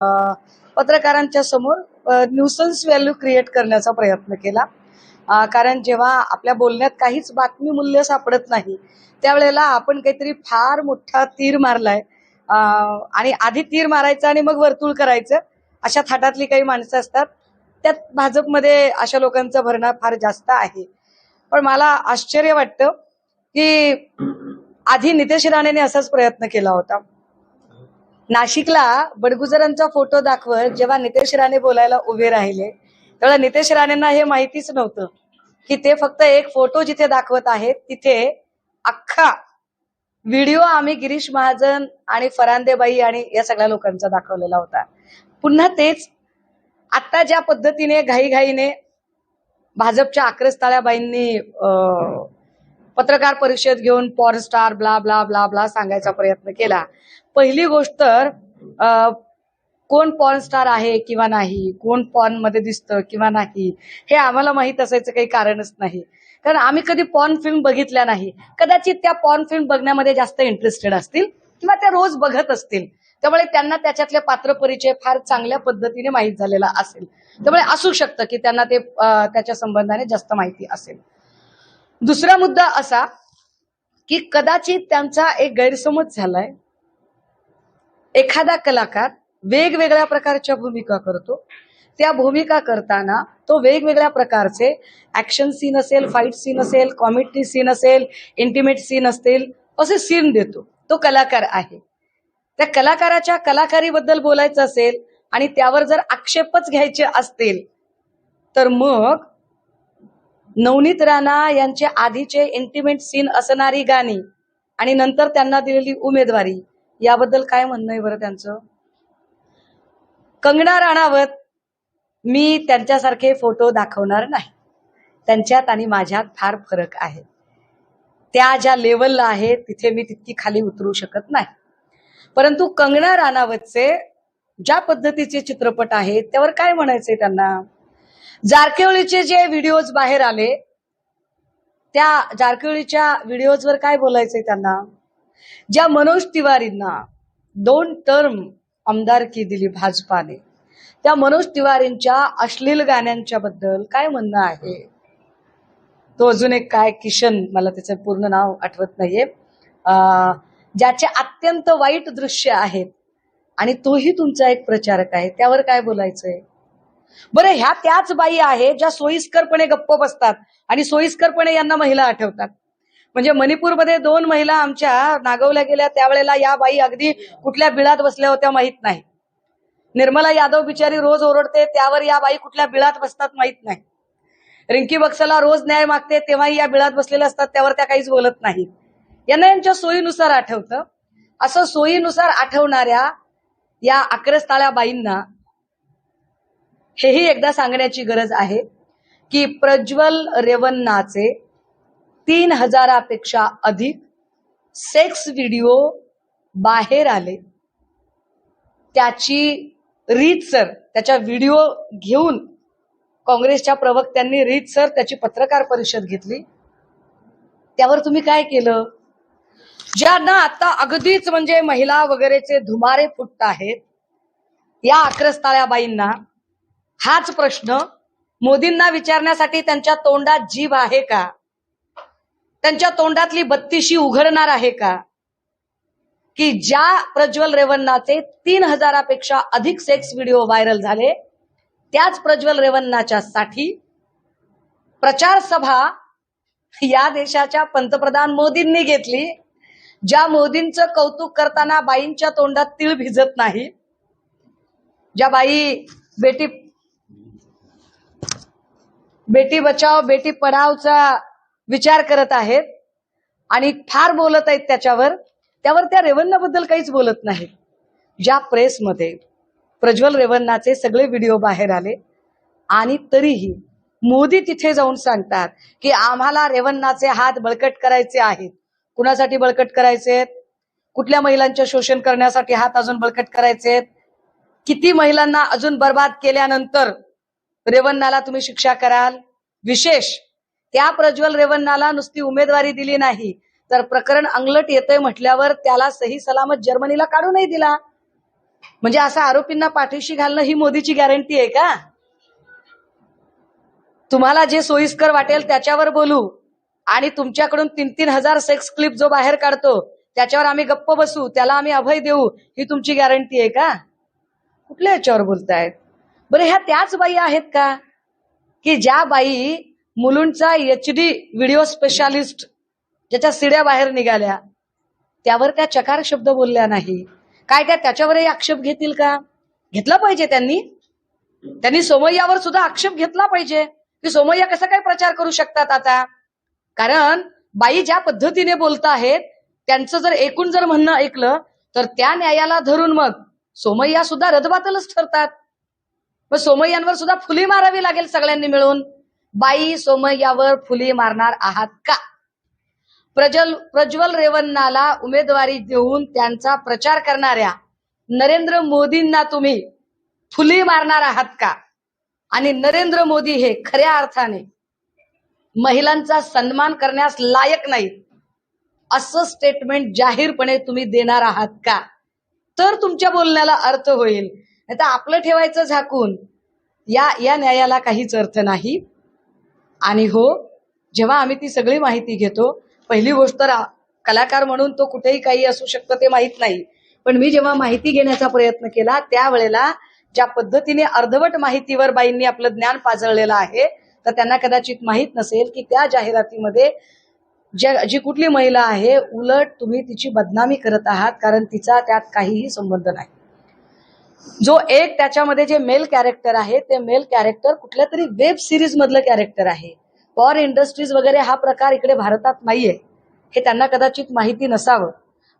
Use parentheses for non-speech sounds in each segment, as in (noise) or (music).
पत्रकारांच्या समोर nuisance value create करण्याचा प्रयत्न केला. कारण जेव्हा आपल्या बोलण्यात काहीच बातमी मूल्य सापडत नाही त्यावेळेला आपण काहीतरी फार मोठा तीर मारलाय. आणि आधी तीर मारायचं आणि मग वर्तुळ करायचं अशा थाटातली काही माणसं असतात. त्यात भाजपमध्ये अशा लोकांचा भरणा फार जास्त आहे. पण मला आश्चर्य वाटतं की आधी नितेश राणेने असाच प्रयत्न केला होता. नाशिकला बडगुजरांचा फोटो दाखवत जेव्हा नितेश राणे बोलायला उभे राहिले तेव्हा नितेश राणेंना हे माहितीच नव्हतं की ते फक्त एक फोटो जिथे दाखवत आहेत तिथे अख्खा व्हिडिओ आम्ही गिरीश महाजन आणि फरांदेबाई आणि या सगळ्या लोकांचा दाखवलेला होता. पुन्हा तेच आता ज्या पद्धतीने घाईघाईने भाजपच्या आक्रस्ताळ्याबाईंनी पत्रकार परिषद घेऊन porn star blah blah blah blah सांगायचा प्रयत्न केला पहिली गोष्ट तर कोण पॉर्न स्टार आहे किंवा नाही कोण पॉर्नमध्ये दिसतं किंवा नाही हे आम्हाला माहीत असायचं काही कारणच नाही. कारण आम्ही कधी पॉर्न फिल्म बघितल्या नाही. कदाचित त्या पॉर्न फिल्म बघण्यामध्ये जास्त इंटरेस्टेड असतील किंवा त्या रोज बघत असतील. त्यामुळे त्यांना त्याच्यातले पात्र परिचय फार चांगल्या पद्धतीने माहीत झालेला असेल. त्यामुळे असू शकतं की त्यांना ते त्याच्या संबंधाने जास्त माहिती असेल. दुसरा मुद्दा असा की कदाचित त्यांचा एक गैरसमज झालाय. एखादा कलाकार वेगवेगळ्या प्रकारच्या भूमिका करतो. त्या भूमिका करताना तो वेगवेगळ्या प्रकारचे ऍक्शन सीन असेल फाईट सीन असेल कॉमेडी सीन असेल इंटिमेट सीन असतील असे सीन देतो. तो कलाकार आहे. त्या कलाकाराच्या कलाकारीबद्दल बोलायचं असेल आणि त्यावर जर आक्षेपच घ्यायचे असतील तर मग नवनीत राणा यांचे आधीचे इंटिमेट सीन असणारी गाणी आणि नंतर त्यांना दिलेली उमेदवारी याबद्दल काय म्हणणं आहे बरं त्यांचं? कंगना राणावत मी त्यांच्यासारखे फोटो दाखवणार नाही. त्यांच्यात आणि माझ्यात फार फरक आहे. त्या ज्या लेवलला आहेत तिथे मी तितकी खाली उतरू शकत नाही. परंतु कंगना राणावतचे ज्या पद्धतीचे चित्रपट आहेत त्यावर काय म्हणायचंय त्यांना? जारकेवळीचे जे व्हिडिओज बाहेर आले त्या जारकेवळीच्या व्हिडिओजवर काय बोलायचंय त्यांना? ज्या मनोज तिवारींना दोन टर्म आमदारकी दिली भाजपाने त्या मनोज तिवारींच्या अश्लील गाण्यांच्या बद्दल काय म्हणणं आहे? तो अजून एक काय? किशन मला त्याचं पूर्ण नाव आठवत नाहीये. अं, ज्याचे अत्यंत वाईट दृश्य आहेत आणि तोही तुमचा एक प्रचारक आहे. त्यावर काय बोलायचंय? बरं ह्या त्याच बाई आहेत ज्या सोयीस्करपणे गप्प बसतात आणि सोयीस्करपणे यांना महिला आठवतात. म्हणजे मणिपूरमध्ये दोन महिला आमच्या नागवल्या गेल्या त्यावेळेला या बाई अगदी कुठल्या बिळात बसल्या होत्या माहीत नाही. निर्मला यादव बिचारी रोज ओरडते त्यावर या बाई कुठल्या बिळात बसतात माहीत नाही. रिंकी बक्सला रोज न्याय मागते तेव्हाही या बिळात बसलेल्या असतात त्यावर त्या काहीच बोलत नाही. यांना यांच्या सोयीनुसार आठवतं. असं सोयीनुसार आठवणाऱ्या या अक्रस्ताळ्या बाईंना हेही एकदा सांगण्याची गरज आहे की प्रज्वल रेवन्नाचे तीन हजारापेक्षा अधिक सेक्स व्हिडिओ बाहेर आले. त्याची रीतसर त्याच्या व्हिडिओ घेऊन काँग्रेसच्या प्रवक्त्यांनी रीतसर त्याची पत्रकार परिषद घेतली. त्यावर तुम्ही काय केलं? ज्यांना आता अगदीच म्हणजे महिला वगैरेचे धुमारे फुटत आहेत या अक्रस्ताळ्याबाईंना हाच प्रश्न मोदींना विचारण्यासाठी त्यांच्या तोंडात जीभ आहे का? त्यांच्या तोंडातली बत्तीशी उघडणार आहे का? की ज्या प्रज्वल रेवन्नाचे तीन हजारापेक्षा अधिक सेक्स व्हिडिओ व्हायरल झाले त्याच प्रज्वल रेवन्नाच्या साठी प्रचार सभा या देशाच्या पंतप्रधान मोदींनी घेतली ज्या मोदींचं कौतुक करताना बाईंच्या तोंडात तीळ भिजत नाही. ज्या बाई बेटी बेटी बचाव बेटी पढावचा विचार करत आहेत आणि फार बोलत आहेत त्याच्यावर त्यावर त्या रेवन्नाबद्दल काहीच बोलत नाहीत. ज्या प्रेसमध्ये प्रज्वल रेवन्नाचे सगळे व्हिडिओ बाहेर आले आणि तरीही मोदी तिथे जाऊन सांगतात की आम्हाला रेवन्नाचे हात बळकट करायचे आहेत. कुणासाठी बळकट करायचे आहेत? कुठल्या महिलांचे शोषण करण्यासाठी हात अजून बळकट करायचे आहेत? किती महिलांना अजून बर्बाद केल्यानंतर रेवन्नाला तुम्ही शिक्षा कराल? विशेष त्या प्रज्वल रेवन्नाला नुसती उमेदवारी दिली नाही. तर प्रकरण अंगलट येतंय म्हटल्यावर त्याला सही सलामत जर्मनीला काढूनही दिला. म्हणजे असा आरोपींना पाठीशी घालणं ही मोदीची गॅरंटी आहे का? तुम्हाला जे सोयीस्कर वाटेल त्याच्यावर बोलू. आणि तुमच्याकडून तीन तीन हजार सेक्स क्लिप जो बाहेर काढतो त्याच्यावर आम्ही गप्प बसू त्याला आम्ही अभय देऊ ही तुमची गॅरंटी आहे का? कुठल्या याच्यावर बोलतायत? बरं ह्या त्याच बाई आहेत का? की ज्या बाई मुलुंडचा एच डी व्हिडिओ स्पेशालिस्ट ज्याच्या सिड्या बाहेर निघाल्या. त्यावर त्या चकार शब्द बोलल्या नाही. काय त्या त्याच्यावरही आक्षेप घेतील का? घेतला पाहिजे त्यांनी. त्यांनी सोमय्यावर सुद्धा आक्षेप घेतला पाहिजे. की सोमय्या कसा काय प्रचार करू शकतात आता? कारण बाई ज्या पद्धतीने बोलत आहेत त्यांचं जर एकूण जर म्हणणं ऐकलं तर त्या न्यायाला धरून मग सोमय्या सुद्धा रदबातलच ठरतात. मग सोमय्यांवर सुद्धा फुली मारावी लागेल सगळ्यांनी मिळून. बाई सोमय्यावर फुली मारणार आहात का? प्रज्वल प्रज्वल रेवन्नाला उमेदवारी देऊन त्यांचा प्रचार करणाऱ्या नरेंद्र मोदींना तुम्ही फुली मारणार आहात का? आणि नरेंद्र मोदी हे खऱ्या अर्थाने महिलांचा सन्मान करण्यास लायक नाही असं स्टेटमेंट जाहीरपणे तुम्ही देणार आहात का? तर तुमच्या बोलण्याला अर्थ होईल. नाही तर आपलं ठेवायचं झाकून. या या न्यायाला काहीच अर्थ नाही. आणि हो जेव्हा आम्ही ती सगळी माहिती घेतो पहिली गोष्ट तर कलाकार म्हणून तो कुठेही काही असू शकतं ते माहीत नाही. पण मी जेव्हा माहिती घेण्याचा प्रयत्न केला त्यावेळेला ज्या पद्धतीने अर्धवट माहितीवर बाईंनी आपलं ज्ञान पाजळलेलं आहे तर त्यांना कदाचित माहीत नसेल की त्या जाहिरातीमध्ये ज्या जी कुठली महिला आहे उलट तुम्ही तिची बदनामी करत आहात कारण तिचा त्यात काहीही संबंध नाही. जो एक त्याच्यामध्ये जे मेल कॅरेक्टर आहे ते मेल कॅरेक्टर कुठल्या तरी वेब सिरीज मधलं कॅरेक्टर आहे. पॉर इंडस्ट्रीज वगैरे हा प्रकार इकडे भारतात नाहीये. हे त्यांना कदाचित माहिती नसावं.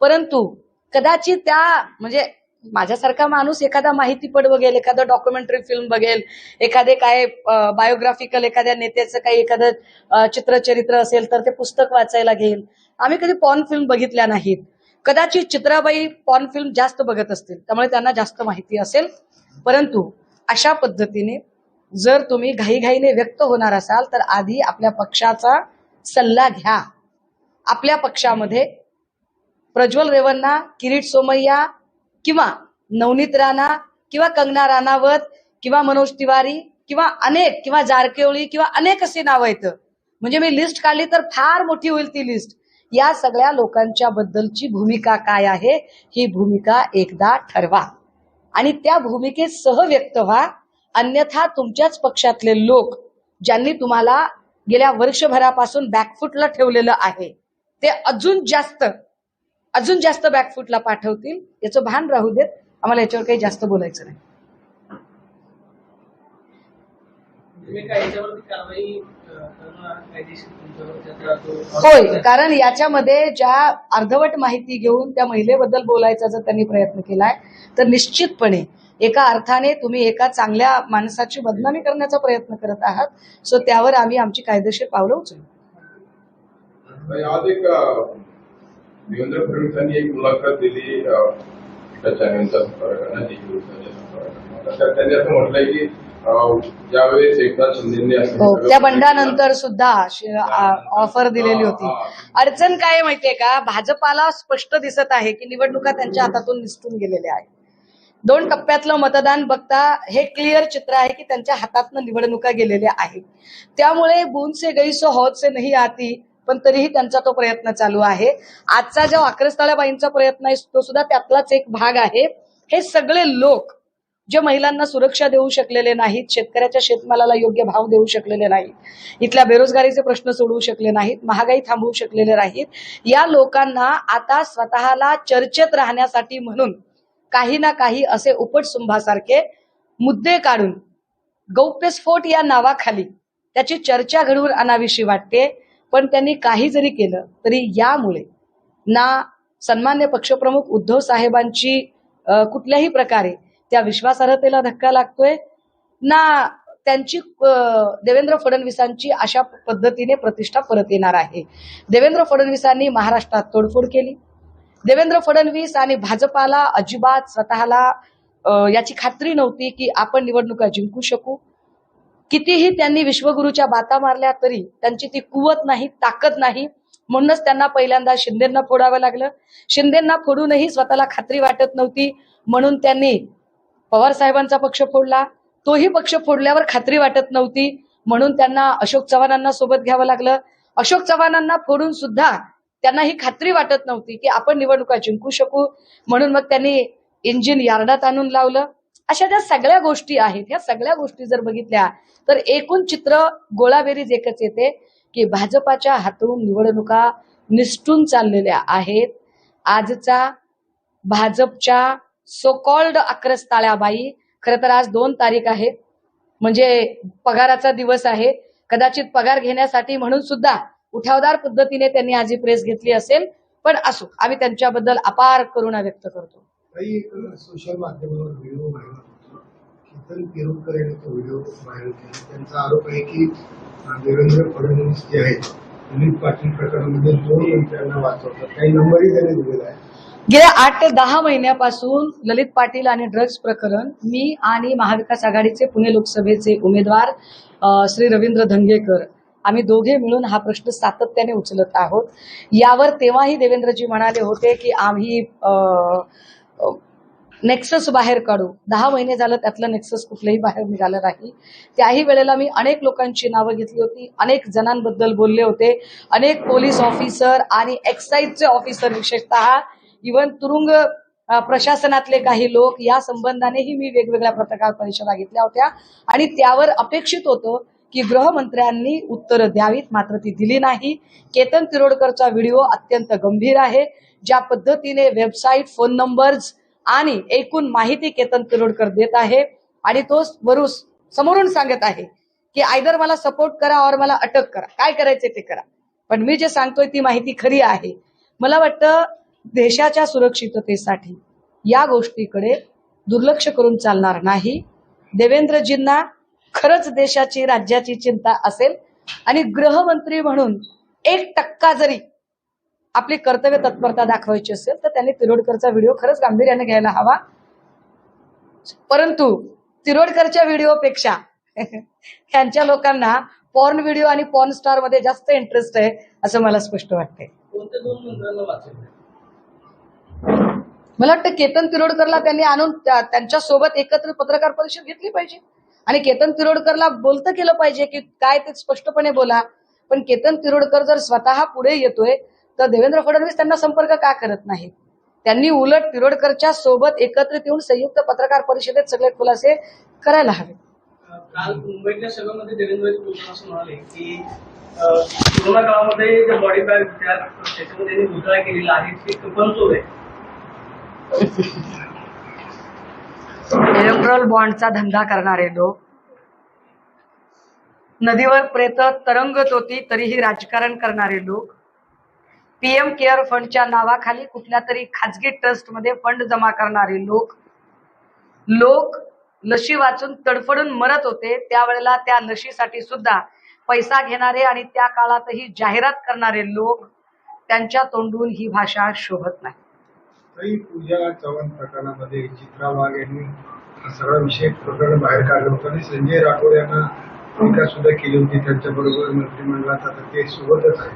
परंतु कदाचित त्या म्हणजे माझ्यासारखा माणूस एखादा माहितीपट बघेल एखादं डॉक्युमेंटरी फिल्म बघेल एखादे काय बायोग्राफिकल एखाद्या नेत्याचं काही एखादं चित्रचरित्र असेल तर ते पुस्तक वाचायला घेईल. आम्ही कधी पॉर्न फिल्म बघितल्या नाहीत. कदाचित चित्राबाई पॉर्न फिल्म जास्त बघत असतील त्यामुळे त्यांना जास्त माहिती असेल. परंतु अशा पद्धतीने जर तुम्ही घाईघाईने व्यक्त होणार असाल तर आधी आपल्या पक्षाचा सल्ला घ्या. आपल्या पक्षामध्ये प्रज्वल रेवन्ना किरीट सोमय्या किंवा नवनीत राणा किंवा कंगना राणावत किंवा मनोज तिवारी किंवा अनेक किंवा जारकेवळी किंवा अनेक असे नावं येतं म्हणजे मी लिस्ट काढली तर फार मोठी होईल ती लिस्ट या सगळ्या लोकांच्या बद्दलची भूमिका काय आहे ही भूमिका एकदा ठरवा. आणि त्या भूमिकेत सह व्यक्त व्हा. अन्यथा तुमच्याच पक्षातले लोक ज्यांनी तुम्हाला गेल्या वर्षभरापासून बॅकफुटला ठेवलेलं आहे ते अजून जास्त अजून जास्त बॅकफुटला पाठवतील. याचं भान राहू देत. आम्हाला याच्यावर काही जास्त बोलायचं नाही तुम्ही काय याच्यावरती कारवाई अं, करणं कायदेशीर तुमच्यावर त्याचा जो होय कारण याच्यामध्ये ज्या अर्धवट माहिती घेऊन त्या महिलेबद्दल बोलायचा जर त्यांनी प्रयत्न केलाय तर निश्चितपणे एका अर्थाने तुम्ही एका चांगल्या माणसाची बदनामी करण्याचा प्रयत्न करत आहात. सो त्यावर आम्ही आमची कायदेशीर पावलं उचलू. आज एक अ, देवेंद्र फडणवीसांनी एक मुलाखत दिली चॅनलच्या संपर्काने त्यांनी असं म्हटलंय की ज्यावेळेस एकनाथ शिंदेनी असं हो त्या बंडानंतर सुद्धा ऑफर दिलेली होती. अडचण काय माहितीये का? भाजपाला स्पष्ट दिसत आहे की निवडणुका त्यांच्या हातातून निसटून गेलेल्या आहेत. दोन टप्प्यातलं मतदान बघता हे क्लिअर चित्र आहे की त्यांच्या हातातनं निवडणुका गेलेल्या आहेत. त्यामुळे बून से गई सो हौद से नाही आती पण तरीही त्यांचा तो प्रयत्न चालू आहे. आजचा जो अक्रस्ताळ्याबाईंचा प्रयत्न आहे तो सुद्धा त्यातलाच एक भाग आहे. हे सगळे लोक जे महिलांना सुरक्षा देऊ शकलेले नाहीत शेतकऱ्याच्या शेतमालाला योग्य भाव देऊ शकलेले नाहीत इथल्या बेरोजगारीचे प्रश्न सोडवू शकले नाहीत महागाई थांबवू शकलेले नाहीत या लोकांना आता स्वतःला चर्चेत राहण्यासाठी म्हणून काही ना काही असे उपटसुंभासारखे मुद्दे काढून गौप्यस्फोट या नावाखाली त्याची चर्चा घडवून आणावीशी वाटते. पण त्यांनी काही जरी केलं तरी यामुळे ना सन्मान्य पक्षप्रमुख उद्धव साहेबांची कुठल्याही प्रकारे त्या विश्वासार्हतेला धक्का लागतोय. ना त्यांची देवेंद्र फडणवीसांची अशा पद्धतीने प्रतिष्ठा परत येणार आहे. देवेंद्र फडणवीसांनी महाराष्ट्रात तोडफोड केली. देवेंद्र फडणवीस आणि भाजपाला अजिबात स्वतःला याची खात्री नव्हती की आपण निवडणुका जिंकू शकू. कितीही त्यांनी विश्वगुरूच्या बाता मारल्या तरी त्यांची ती कुवत नाही ताकद नाही. म्हणूनच त्यांना पहिल्यांदा शिंदेना फोडावं लागलं. शिंदेना फोडूनही स्वतःला खात्री वाटत नव्हती. म्हणून त्यांनी पवार साहेबांचा पक्ष फोडला. तोही पक्ष फोडल्यावर खात्री वाटत नव्हती. म्हणून त्यांना अशोक चव्हाणांना सोबत घ्यावं लागलं. अशोक चव्हाणांना फोडून सुद्धा त्यांना ही खात्री वाटत नव्हती की आपण निवडणुका जिंकू शकू. म्हणून मग त्यांनी इंजिन यार्डात आणून लावलं. अशा ज्या सगळ्या गोष्टी आहेत ह्या सगळ्या गोष्टी जर बघितल्या तर एकूण चित्र गोळाबेरीज एकच येते की भाजपाच्या हातून निवडणुका निसटून चाललेल्या आहेत. आजचा भाजपच्या सो कॉल्ड अक्रस्ताळ्याबाई खरं तर आज दोन तारीख आहे म्हणजे पगाराचा दिवस आहे. कदाचित पगार घेण्यासाठी म्हणून सुद्धा उठावदार पद्धतीने त्यांनी आज ही प्रेस घेतली असेल. पण असो आम्ही त्यांच्याबद्दल अपार करुणा व्यक्त करतो. सोशल माध्यमावर व्हिडिओ व्हायरल होतो कीर्तन किरोडकर यांनी तो व्हिडिओ व्हायरल केला त्यांचा आरोप आहे की देवेंद्र फडणवीस जे आहेत दिलीप पाटील प्रकरणामध्ये दोन मंत्र्यांना वाचवतात. काही नंबरही त्यांनी दिलेला आहे. गेल्या आठ ते दहा महिन्यापासून ललित पाटील आणि ड्रग्ज प्रकरण मी आणि महाविकास आघाडीचे पुणे लोकसभेचे उमेदवार श्री रवींद्र धंगेकर आम्ही दोघे मिळून हा प्रश्न सातत्याने उचलत आहोत. यावर तेव्हाही देवेंद्रजी म्हणाले होते की आम्ही नेक्सस बाहेर काढू. दहा महिने झालं त्यातलं नेक्सस कुठलंही बाहेर निघालं नाही. त्याही वेळेला मी अनेक लोकांची नावं घेतली होती अनेक जणांबद्दल बोलले होते. अनेक पोलीस ऑफिसर आणि एक्साईजचे ऑफिसर विशेषतः इवन तुरुंग प्रशासनातले काही लोक या संबंधानेही मी वेगवेगळ्या पत्रकार परिषदा घेतल्या होत्या. आणि त्यावर अपेक्षित होतं की गृहमंत्र्यांनी उत्तरं द्यावीत मात्र ती दिली नाही. केतन तिरोडकरचा व्हिडिओ अत्यंत गंभीर आहे. ज्या पद्धतीने वेबसाईट फोन नंबर्स आणि एकूण माहिती केतन तिरोडकर देत आहे आणि तो वरून समोरून सांगत आहे की आयदर मला सपोर्ट करा और मला अटक करा. काय करायचे ते करा. पण मी जे सांगतोय ती माहिती खरी आहे. मला वाटतं देशाच्या सुरक्षिततेसाठी या गोष्टीकडे दुर्लक्ष करून चालणार नाही. देवेंद्रजींना खरंच देशाची राज्याची चिंता असेल आणि गृहमंत्री म्हणून एक टक्का जरी आपली कर्तव्य तत्परता दाखवायची असेल तर त्यांनी तिरोडकरचा व्हिडिओ खरंच गांभीर्याने घ्यायला हवा. परंतु तिरोडकरच्या व्हिडिओपेक्षा (laughs) त्यांच्या लोकांना पॉर्न व्हिडिओ आणि पॉर्न स्टारमध्ये जास्त इंटरेस्ट आहे असं मला स्पष्ट वाटतंय कोणत्या दोन मंत्र्यांना वाचवलं मला वाटतं केतन तिरोडकरला त्यांनी आणून त्यांच्यासोबत एकत्र पत्रकार परिषद घेतली पाहिजे. आणि केतन तिरोडकरला बोलतं केलं पाहिजे की काय ते स्पष्टपणे बोला. पण केतन तिरोडकर जर स्वतः पुढे येतोय तर देवेंद्र फडणवीस त्यांना संपर्क का करत नाही त्यांनी उलट तिरोडकरच्या सोबत एकत्रित येऊन संयुक्त पत्रकार परिषदेत सगळे खुलासे करायला हवे. काल मुंबईतल्या सभेमध्ये देवेंद्रजी असं म्हणाले की कोरोना काळामध्ये जे बॉडी बॅग त्याच्यामध्ये घोटाळा केलेला आहे ते आहे. इलेक्ट्रॉल बॉन्डचा धंदा करणारे लोक. नदीवर प्रेत तरंगत होती तरीही राजकारण करणारे लोक. पीएम केअर फंडच्या नावाखाली कुठल्या तरी खाजगी ट्रस्टमध्ये फंड जमा करणारे लोक. लोक लशी वाचून तडफडून मरत होते त्यावेळेला त्या लशीसाठी सुद्धा पैसा घेणारे आणि त्या काळातही जाहिरात करणारे लोक. त्यांच्या तोंडून ही भाषा शोभत नाही. काही पूजा चव्हाण प्रकरणामध्ये चित्रा वाघ यांनी हा सगळा विषय प्रकरण बाहेर काढलं होतं. आणि संजय राठोड यांना टीका सुद्धा केली होती. त्यांच्या बरोबर मंत्रिमंडळात आता ते सोबतच आहे.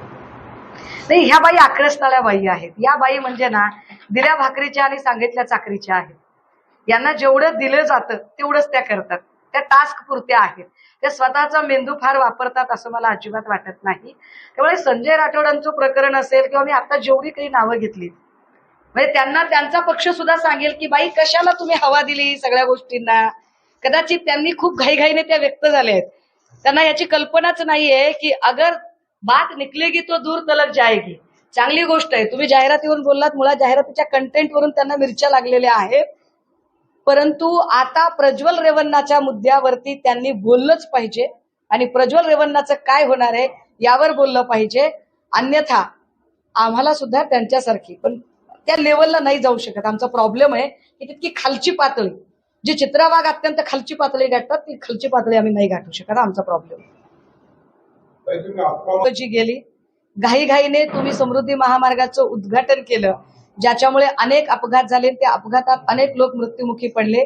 नाही ह्या बाई आक्रसणाऱ्या बाई आहेत. या बाई म्हणजे ना दिल्या भाकरीच्या आणि सांगितल्या चाकरीच्या आहेत. यांना जेवढं दिलं जातं तेवढंच त्या करतात. त्या टास्क पुरत्या आहेत. त्या स्वतःचा मेंदू फार वापरतात असं मला अजिबात वाटत नाही. त्यामुळे संजय राठोडांचं प्रकरण असेल किंवा मी आता जेवढी काही नावं घेतली म्हणजे त्यांना त्यांचा पक्ष सुद्धा सांगेल की बाई कशाला तुम्ही हवा दिली सगळ्या गोष्टींना? कदाचित त्यांनी खूप घाईघाईने त्या व्यक्त झाल्या आहेत त्यांना याची कल्पनाच नाहीये की अगर बात निकलेगी तो दूर तलक जाएगी. चांगली गोष्ट आहे. तुम्ही जाहिरातीवरून बोललात मुळात जाहिरातीच्या कंटेंटवरून त्यांना मिरच्या लागलेल्या आहेत. परंतु आता प्रज्वल रेवन्नाच्या मुद्द्यावरती त्यांनी बोललंच पाहिजे. आणि प्रज्वल रेवन्नाचं काय होणार आहे यावर बोललं पाहिजे. अन्यथा आम्हाला सुद्धा त्यांच्यासारखी. पण त्या लेवलला नाही जाऊ शकत. आमचा प्रॉब्लेम आहे की तितकी खालची पातळी जी चित्रावाग अत्यंत खालची पातळी गाठतात ती खालची पातळी आम्ही नाही गाठू शकत. आमचा प्रॉब्लेम जी गेली घाईघाईने तुम्ही समृद्धी महामार्गाचं उद्घाटन केलं ज्याच्यामुळे अनेक अपघात झाले त्या अपघातात अनेक लोक मृत्युमुखी पडले.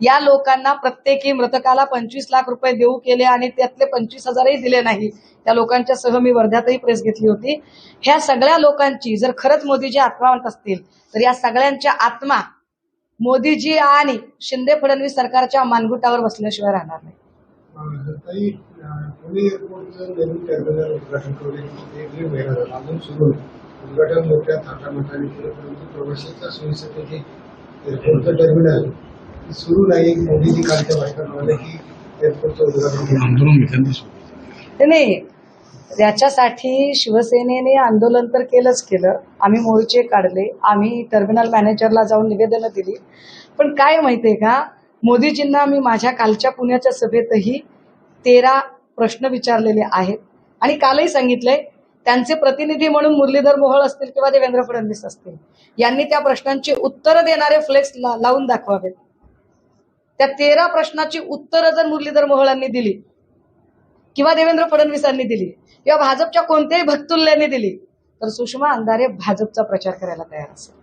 या लोकांना प्रत्येकी मृतकाला पंचवीस लाख रुपये देऊ केले आणि त्यातले पंचवीस हजारही दिले नाही. त्या लोकांच्या सह मी वर्ध्यातही प्रेस घेतली होती. ह्या सगळ्या लोकांची जर खरंच मोदीजी आत्मावंत असतील तर या सगळ्यांच्या आत्मा मोदीजी आणि शिंदे फडणवीस सरकारच्या मानगुटावर बसल्याशिवाय राहणार नाही. टर्मिनल सुरू मोदीजी कालच्या की एअरपोर्टचं उद्घाटन नाही, याच्यासाठी त्याच्यासाठी शिवसेनेने आंदोलन तर केलंच केलं. आम्ही मोर्चे काढले आम्ही टर्मिनल मॅनेजरला जाऊन निवेदनं दिली. पण काय माहितीये का? मोदीजींना मी माझ्या कालच्या पुण्याच्या सभेतही तेरा प्रश्न विचारलेले आहेत. आणि कालही सांगितलंय त्यांचे प्रतिनिधी म्हणून मुरलीधर मोहोळ असतील किंवा देवेंद्र फडणवीस असतील यांनी त्या प्रश्नांची उत्तरं देणारे फ्लेक्स ला- लावून दाखवावेत. त्या तेरा प्रश्नाची उत्तरं जर मुरलीधर मोहोळांनी दिली किंवा देवेंद्र फडणवीसांनी दिली किंवा भाजपच्या कोणत्याही भक्तुल्यांनी दिली तर सुषमा अंधारे भाजपचा प्रचार करायला तयार असेल.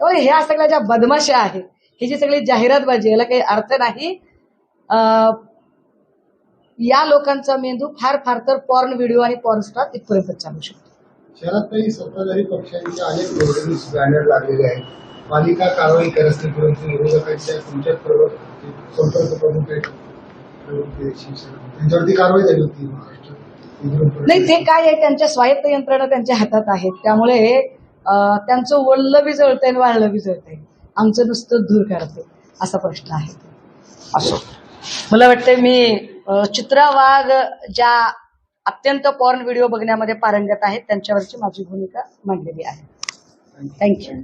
त्यामुळे ह्या सगळ्या ज्या बदमाशा आहेत ही जी सगळी जाहिरातबाजी याला काही अर्थ नाही. या लोकांचा मेंदू फार फार तर पॉर्न व्हिडिओ आणि पॉर्न स्टार इथपर्यंत चालू शकतो. शहरातही सत्ताधारी पक्षांचे अनेक होर्डिंग्स बॅनर लागलेले आहेत. पालिका कारवाई करत नाही परंतु विरोधकांच्या तुमच्या संपर्क प्रमुख त्यांच्यावरती कारवाई झाली होती महाराष्ट्रात. विरोध पक्ष- नाही ते काय आहे त्यांच्या स्वायत्त यंत्रणा त्यांच्या हातात आहेत. त्यामुळे त्यांचं वळलं बी जळतंय आणि वाळलं बी जळतंय आमचं नुसतं धूर काढते असा प्रश्न आहे. असो. मला वाटतं मी अं, चित्रा वाघ ज्या अत्यंत पॉर्न व्हिडिओ बघण्यामध्ये पारंगत आहेत त्यांच्यावरची माझी भूमिका मांडलेली आहे. थँक्यू.